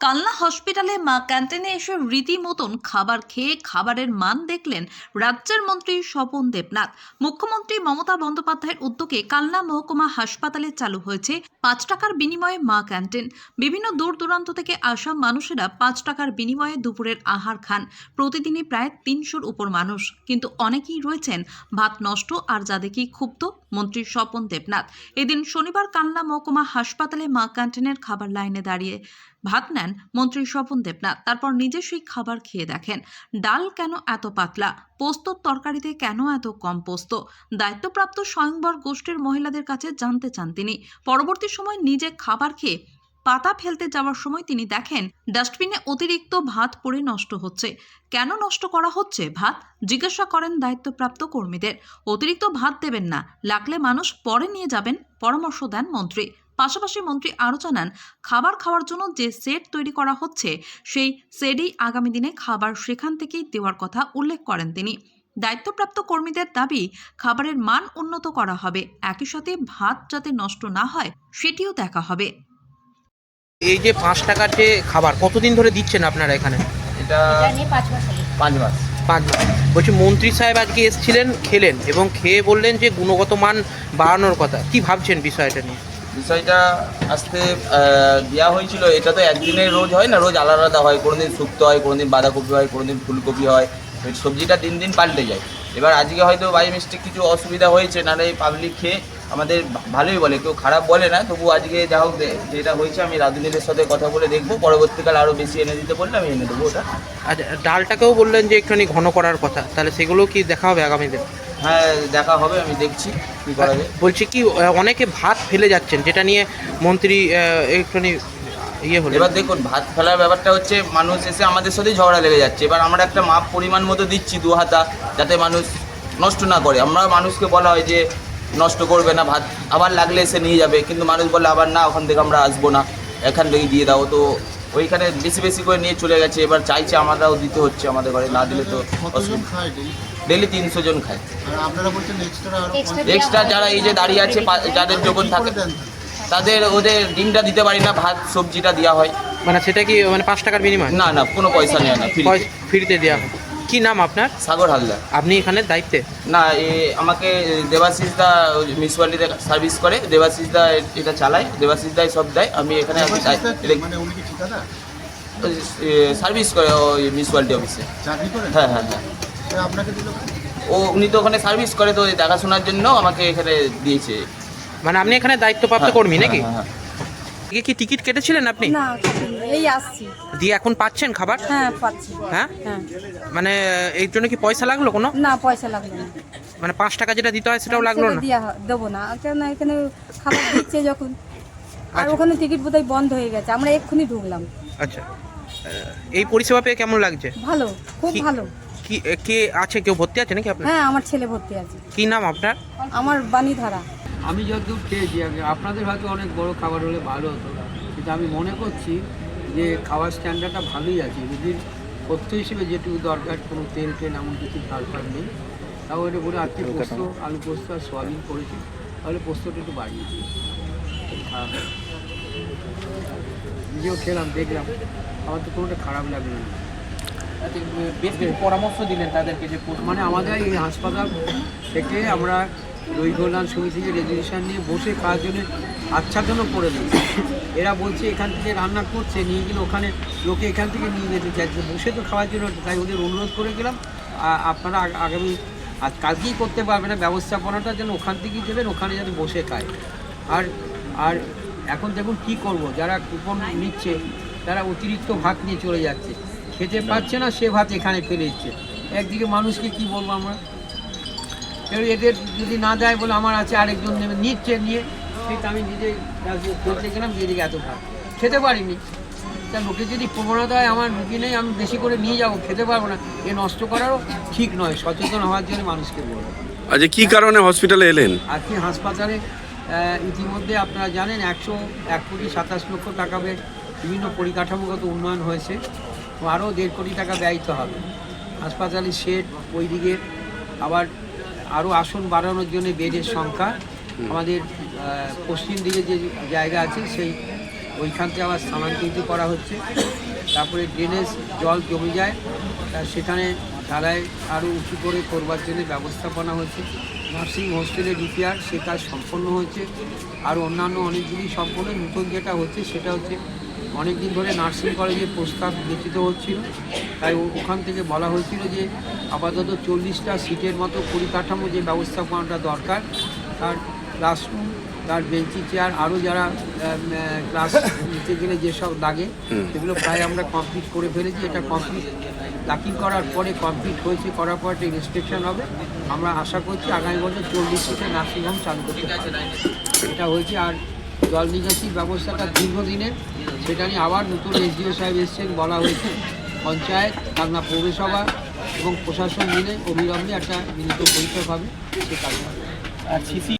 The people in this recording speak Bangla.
কালনা হসপিটালে মা ক্যান্টিনে এসে রীতিমতন খাবার খেয়ে খাবারের মান দেখলেন রাজ্যের মন্ত্রী স্বপন দেবনাথ। মুখ্যমন্ত্রী মমতা বন্দ্যোপাধ্যায়ের উদ্যোগে কালনা মহকুমা হাসপাতালে চালু হয়েছে পাঁচ টাকার বিনিময়ে মা ক্যান্টিন। বিভিন্ন দূর দূরান্ত থেকে আসা মানুষেরা পাঁচ টাকার বিনিময়ে দুপুরের আহার খান। প্রতিদিনই প্রায় তিনশোর উপর মানুষ। কিন্তু অনেকেই রয়েছেন ভাত নষ্ট আর যা দেখি ক্ষুব্ধ মন্ত্রী স্বপন দেবনাথ। এদিন শনিবার কালনা মহকুমা হাসপাতালে মা ক্যান্টিনের খাবার লাইনে দাঁড়িয়ে ভাত নেন মন্ত্রী স্বপন দেবনাথ। তারপর নিজে সেই খাবার খেয়ে দেখেন, ডাল কেন এত পাতলা? পোস্তর তরকারিতে কেন এত কম পোস্ত? দায়িত্বপ্রাপ্ত স্বয়ংবর গোষ্ঠীর মহিলাদের কাছে জানতে চান তিনি। পরবর্তী সময় নিজে খাবার খেয়ে পাতা ফেলতে যাওয়ার সময় তিনি দেখেন, ডাস্টবিনে অতিরিক্ত ভাত পড়ে নষ্ট হচ্ছে। কেন নষ্ট করা হচ্ছে ভাত? জিজ্ঞাসা করেন দায়িত্বপ্রাপ্ত কর্মীদের। অতিরিক্ত ভাত দেবেন না, লাগলে মানুষ পরে নিয়ে যাবেন, পরামর্শ দেন মন্ত্রী। পাশাপাশি মন্ত্রী আরও জানান খাবার খাওয়ার জন্য যে সেট তৈরি করা হচ্ছে সেই সেটই আগামী দিনে খাবার সেখান থেকেই দেওয়ার কথা উল্লেখ করেন তিনি। দায়িত্বপ্রাপ্ত কর্মীদের দাবি খাবারের মান উন্নত করা হবে একই সাথে ভাত যাতে নষ্ট না হয় সেটিও দেখা হবে। এই যে পাঁচ টাকার যে খাবার কতদিন ধরে দিচ্ছেন আপনারা এখানে? এটা পাঁচ মাস। পাঁচ মাস। বলছি মন্ত্রী সাহেব আজকে এসেছিলেন খেলেন এবং খেয়ে বললেন যে গুণগত মান বাড়ানোর কথা কি ভাবছেন বিষয়টা নিয়ে? বিষয়টা আসতে দেওয়া হয়েছিল। এটা তো একদিনে রোজ হয় না? রোজ আলাদা আলাদা হয়। কোনো দিন শুক্তো হয় কোনো দিন বাঁধাকপি হয় কোনো দিন ফুলকপি হয়। সবজিটা দিন দিন পাল্টে যায়। এবার আজকে হয়তো বাই মিস্টেক কিছু অসুবিধা হয়েছে, নাহলে পাবলিক খেয়ে আমাদের ভালোই বলে। কেউ খারাপ বলে না, তবু আজকে যা হোক যেটা হয়েছে আমি রাজনীতির সাথে কথা বলে দেখব। পরবর্তীকালে আরও বেশি এনে দিতে বললে আমি এনে দেবো ওটা। আচ্ছা ডালটাকেও বললেন যে একটুখানি ঘন করার কথা। তাহলে সেগুলো কি দেখা হবে আগামী দিন? হ্যাঁ দেখা হবে আমি দেখছি কী করা যায়। বলছি কি অনেকে ভাত ফেলে যাচ্ছেন যেটা নিয়ে মন্ত্রী একটুখানি ইয়ে হলো এবার দেখুন ভাত ফেলার ব্যাপারটা হচ্ছে মানুষ এসে আমাদের সাথেই ঝগড়া লেগে যাচ্ছে। এবার আমরা একটা মাপ পরিমাণ মতো দিচ্ছি দু হাতা যাতে মানুষ নষ্ট না করে। আমরা মানুষকে বলা হয় যে নষ্ট করবে না ভাত। আবার লাগলে এসে নিয়ে যাবে কিন্তু মানুষ বলে আবার না ওখান থেকে আমরা আসব না। এখান থেকে দিয়ে দাও। তো ওইখানে বেশি বেশি করে নিয়ে চলে গেছে। এবার চাইছে আমরাও দিতে হচ্ছে আমাদের ঘরে না দিলে তো ডেলি তিনশো জন খায়। আর আপনারা বলছেন এক্সট্রা আরও Extra এক্সট্রা যারা এই যে দাঁড়িয়ে আছে যাদের যখন থাকে তাদের ওদের ডিমটা দিতে পারি না ভাত সবজিটা দেওয়া হয়। মানে সেটা কি মানে পাঁচ টাকার বিনিময়? না না কোনো পয়সা নেয় না ফ্রিতে দেওয়া হয়। কি নাম আপনার? সাগর হালদার। আপনি এখানে দায়িত্বে? না এ আমাকে দেবাশিস দা মিউনিসিপ্যালিটিতে সার্ভিস করে দেবাশিস দা এটা চালায় দেবাশিস দাই সব দেয় আমি এখানে এটা- মানে উনি কি ঠিকাদার? সার্ভিস করে ওই মিউনিসিপ্যালিটি অফিসে। চাকরি করেন হ্যাঁ হ্যাঁ হ্যাঁ। আপনাকে দিল ও উনি তো ওখানে সার্ভিস করে তো ওই দেখাশোনার জন্য আমাকে এখানে দিয়েছে। মানে আপনি এখানে দায়িত্বপ্রাপ্ত হ্যাঁ, কর্মী হ্যাঁ, নাকি? হ্যাঁ, হ্যাঁ। আজকে কি টিকিট কেটেছিলেন আপনি? না এই আসছি। দিয়ে এখন পাচ্ছেন খাবার? হ্যাঁ পাচ্ছি। হ্যাঁ? হ্যাঁ। মানে এর জন্য কি পয়সা লাগল কোনো? না পয়সা লাগবে না। মানে পাঁচ টাকা যেটা দিতে হয় সেটাও লাগল না? দেবো না। কেন এখানে খাবার দিচ্ছে যখন। আর আচ্ছা। ওখানে টিকিট বোধহয় বন্ধ হয়ে গেছে। আমরা এক্ষুনি ঢুকলাম। আচ্ছা। এই পরিষেবা পেয়ে কেমন লাগছে? ভালো খুব ভালো। কি কে আছে? কেউ ভর্তি আছে নাকি আপনার? হ্যাঁ আমার ছেলে ভর্তি আছে। কি নাম আপনার? আমার বাণী ধারা আমি যতদূর খেয়েছি আগে আপনাদের হয়তো অনেক বড় খাবার হলে ভালো হতো। কিন্তু আমি মনে করছি যে খাওয়ার স্ট্যান্ডার্ডটা ভালোই আছে। যদি পথ্য হিসেবে যেটুকু দরকার কোনো তেল টেল এমন কিছু ফাল নেই তাও এটা বলে আজকে পোস্ত আলু পোস্ত আর সোয়াবিন করেছি তাহলে পোস্তটা একটু বাড়িয়ে দিই খারাপ নিজেও খেলাম দেখলাম। আমার তো কোনোটা খারাপ লাগল না। আচ্ছা, বেশ কিছু পরামর্শ দিলেন তাদেরকে যে মানে আমাদের এই হাসপাতাল থেকে আমরা দই কল্যাণ সমিতিকে রেজুলেশন নিয়ে বসে খাওয়ার জন্য আচ্ছাদনও করে দিয়েছি এরা বলছে, এখান থেকে রান্না করছে, নিয়ে গেলে ওখানে লোকে এখান থেকে নিয়ে যেতে চাইছে বসে তো খাওয়ার জন্য, তাই ওদের অনুরোধ করে গেলাম আপনারা আগামী আজ কালকেই করতে পারবে না, ব্যবস্থাপনাটা যেন ওখান থেকেই দেবেন ওখানে যাতে বসে খায়। আর আর এখন দেখুন কি করব, যারা কুপন নিচ্ছে, তারা অতিরিক্ত ভাত নিয়ে চলে যাচ্ছে। খেতে পাচ্ছে না, সে ভাত এখানে ফেলে দিচ্ছে। একদিকে মানুষকে কি বলব আমরা? এদের যদি না দেয় বলে আমার আছে আরেকজন নেবে নিচ্ছে নিয়ে সেটা আমি নিজে করতে গেলাম যে এদিকে এত ভাত খেতে পারিনি। তা লোকে যদি প্রবণতা হয় আমার রুগী নেই আমি বেশি করে নিয়ে যাব খেতে পারব না। এ নষ্ট করারও ঠিক নয় সচেতন হওয়ার জন্য মানুষকে বলব। আচ্ছা কি কারণে হসপিটালে এলেন? আজকে হাসপাতালে ইতিমধ্যে আপনারা জানেন একশো এক কোটি সাতাশ লক্ষ টাকা ব্যয় বিভিন্ন পরিকাঠামোগত উন্নয়ন হয়েছে। আরও দেড় কোটি টাকা ব্যয়িত হবে। হাসপাতালের শেড ওই দিকে আবার আরও আসন বাড়ানোর জন্য বেডের সংখ্যা। আমাদের পশ্চিম দিকে যে জায়গা আছে সেই ওইখান থেকে আবার স্থানান্তরিত করা হচ্ছে। তারপরে ড্রেনেজ জল জমে যায় তা সেখানে ঢালাই আরও উঁচু করে করবার জন্য ব্যবস্থাপনা হচ্ছে। নার্সিং হোস্টেলের রিপেয়ার সে কাজ সম্পন্ন হয়েছে আর অন্যান্য অনেকগুলি সম্পূর্ণ নতুন যেটা হচ্ছে সেটা হচ্ছে অনেক দিন ধরে নার্সিং কলেজে প্রস্তাব লিখিত হচ্ছিল। তাই ওখান থেকে বলা হয়েছিল যে আপাতত চল্লিশটা সিটের মতো পরিকাঠামো যে ব্যবস্থাপনাটা দরকার তার ক্লাসরুম তার বেঞ্চি চেয়ার আরও যারা ক্লাস নিতে গেলে যেসব লাগে সেগুলো প্রায় আমরা কমপ্লিট করে ফেলেছি। এটা কমপ্লিট দাখিল করার পরে কমপ্লিট হয়েছে করার পর একটা ইন্সপেকশন হবে। আমরা আশা করছি আগামী বছর চল্লিশ সিটের নার্সিংহোম চালু করতে এটা হয়েছে। আর জল নিকাশি ব্যবস্থাটা দীর্ঘদিনের, সেটা নিয়ে আবার নতুন এসডিও সাহেব এসছেন বলা হয়েছে পঞ্চায়েত কান্না পৌরসভা এবং প্রশাসন মিলে অবিলম্বে একটা মিলিত বৈঠক হবে, সে কাজ।